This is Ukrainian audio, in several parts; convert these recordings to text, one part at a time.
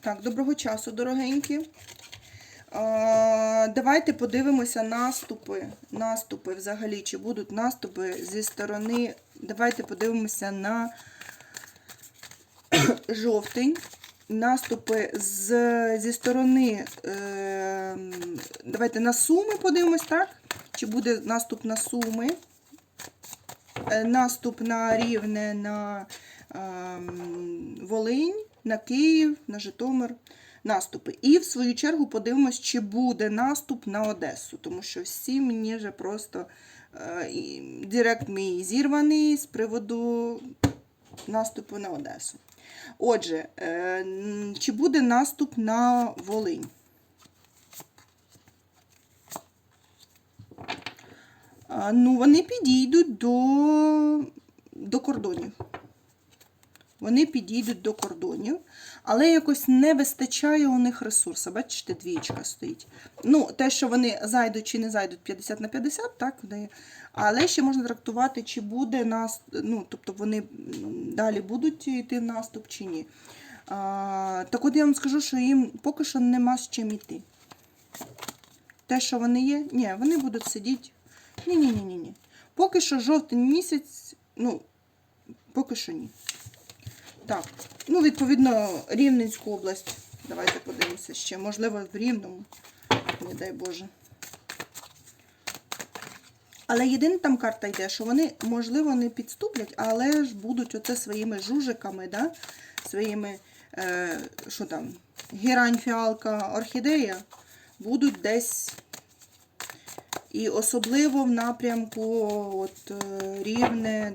Так, доброго часу, дорогенькі. Давайте подивимося наступи. Наступи взагалі, чи будуть наступи зі сторони. Давайте подивимося на жовтень. Наступи з, зі сторони. Е, давайте на суми подивимось, так? Чи буде наступ на суми? Е, наступ на Рівне, на ем, Волинь, на Київ, на Житомир. Наступи. І в свою чергу подивимось, чи буде наступ на Одесу, тому що всі мені вже просто е, директ мій зірваний з приводу наступу на Одесу. Отже, е, чи буде наступ на Волинь? Ну, вони підійдуть до, до кордонів. Вони підійдуть до кордонів, але якось не вистачає у них ресурсу. Бачите, двічка стоїть. Ну, те, що вони зайдуть чи не зайдуть 50 на 50, так, але ще можна трактувати, чи буде нас, ну, тобто вони далі будуть йти в наступ чи ні. А, так от я вам скажу, що їм поки що нема з чим йти. Те, що вони є, ні, вони будуть сидіти. Ні, ні. Поки що жовтень місяць, ну, поки що ні. Так, ну, відповідно, Рівненську область. Давайте подивимося ще. Можливо, в Рівному. Не дай Боже. Але єдина там карта йде, що вони, можливо, не підступлять, але ж будуть оце своїми жужиками, да? своїми, е, що там, герань, фіалка, орхідея, будуть десь. І особливо в напрямку от, е, Рівне,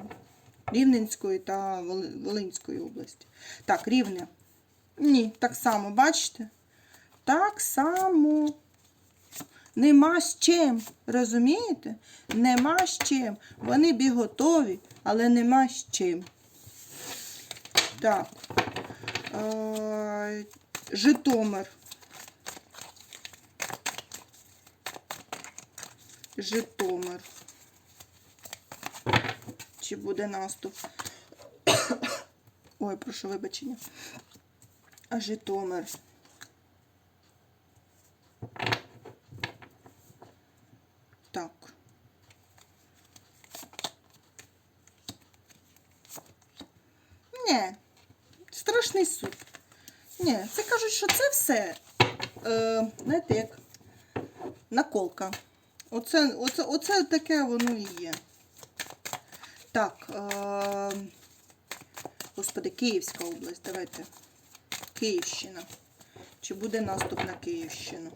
Рівненської та Волинської області. Так, Рівне. Ні, так само, бачите? Так само. Нема з чим. Розумієте? Нема з чим. Вони бі готові, але нема з чим. Так. Е, Житомир. Житомир. Чи буде наступ? Ой, прошу вибачення. А Житомир. Так. Ні. Страшний суд. Ні, це кажуть, що це все. Е, знаєте, як наколка. Оце, оце, оце таке воно і є. Так. Е, господи, Київська область. Давайте. Київщина. Чи буде наступ на Київщину?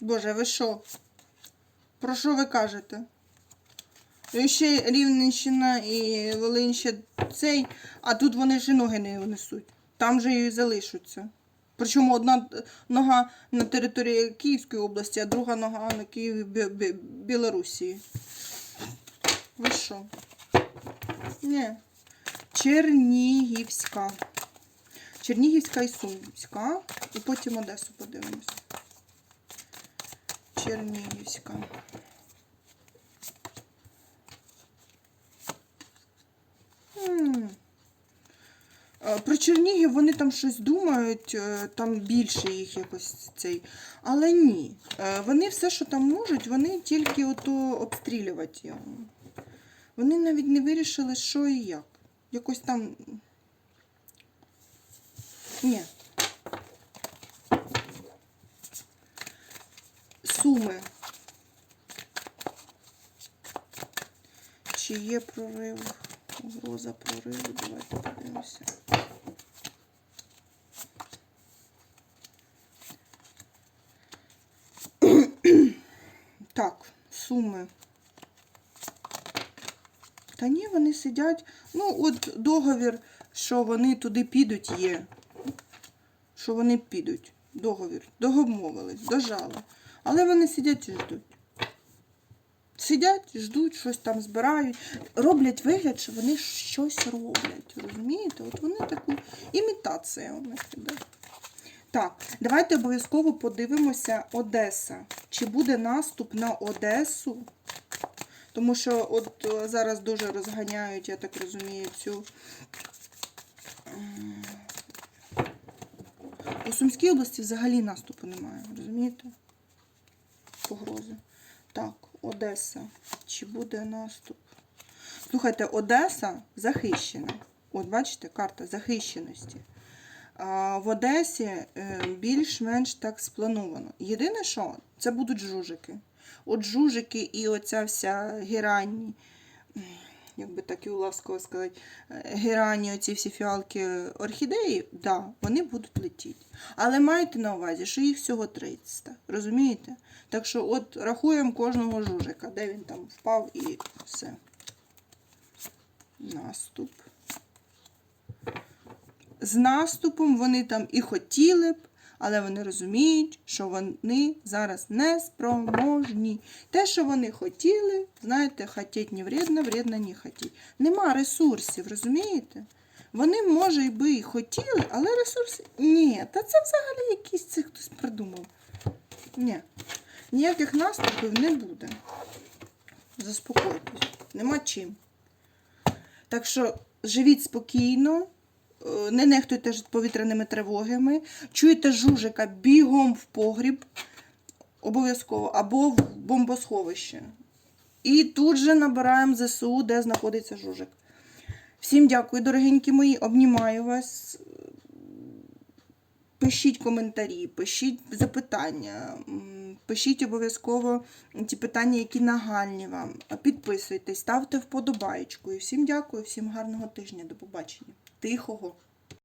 Боже, ви що? Про що ви кажете? І ще Рівненщина і Волинь ще цей, а тут вони ж ноги не несуть. Там же і залишаться. Причому одна нога на території Київської області, а друга нога на Києві Бі- Бі- Білорусі. Ви що? Ні. Чернігівська. Чернігівська і Сумська. І потім Одесу подивимось. Чернігівська. М. Е, Про Чернігів вони там щось думають, е, там більше їх якось цей. Але ні. Е, Вони все, що там можуть, вони тільки ото обстрілювати його. Вони навіть не вирішили, що і як. Якось там. Ні. Суми. Чи є прорив? Угроза прориву. Давайте подивимося. Так, суми. Та ні, вони сидять. Ну, от договір, що вони туди підуть, є. Що вони підуть. Договір. Догомовились, дожали. Але вони сидять і ждуть. Сидять, ждуть, щось там збирають, роблять вигляд, що вони щось роблять. Розумієте? От вони таку імітація у них іде. Так, давайте обов'язково подивимося Одеса. Чи буде наступ на Одесу? Тому що от е, зараз дуже розганяють, я так розумію, цю. У Сумській області взагалі наступу немає, розумієте? Погрози. Так, Одеса. Чи буде наступ? Слухайте, Одеса захищена. От бачите, карта захищеності. В Одесі е, більш-менш так сплановано. Єдине, що це будуть жужики. От жужики і оця вся герані, м, як би так ласково сказати, е, герані, оці всі фіалки орхідеї, да, вони будуть летіти. Але майте на увазі, що їх всього 300. Розумієте? Так що от рахуємо кожного жужика, де він там впав і все. Наступ. З наступом вони там і хотіли б, але вони розуміють, що вони зараз не спроможні. Те, що вони хотіли, знаєте, хотіть не вредно, вредно не хотіть. Нема ресурсів, розумієте? Вони, може, і би і хотіли, але ресурси. Ні, та це взагалі якийсь це хтось придумав. Ні. Ніяких наступів не буде. Заспокойтесь. Нема чим. Так що живіть спокійно, не нехтуйте повітряними тривогами, чуєте жужика бігом в погріб, обов'язково, або в бомбосховище. І тут же набираємо ЗСУ, де знаходиться жужик. Всім дякую, дорогенькі мої, обнімаю вас. Пишіть коментарі, пишіть запитання, пишіть обов'язково ті питання, які нагальні вам. Підписуйтесь, ставте вподобайку. І всім дякую, всім гарного тижня. До побачення. Тихого.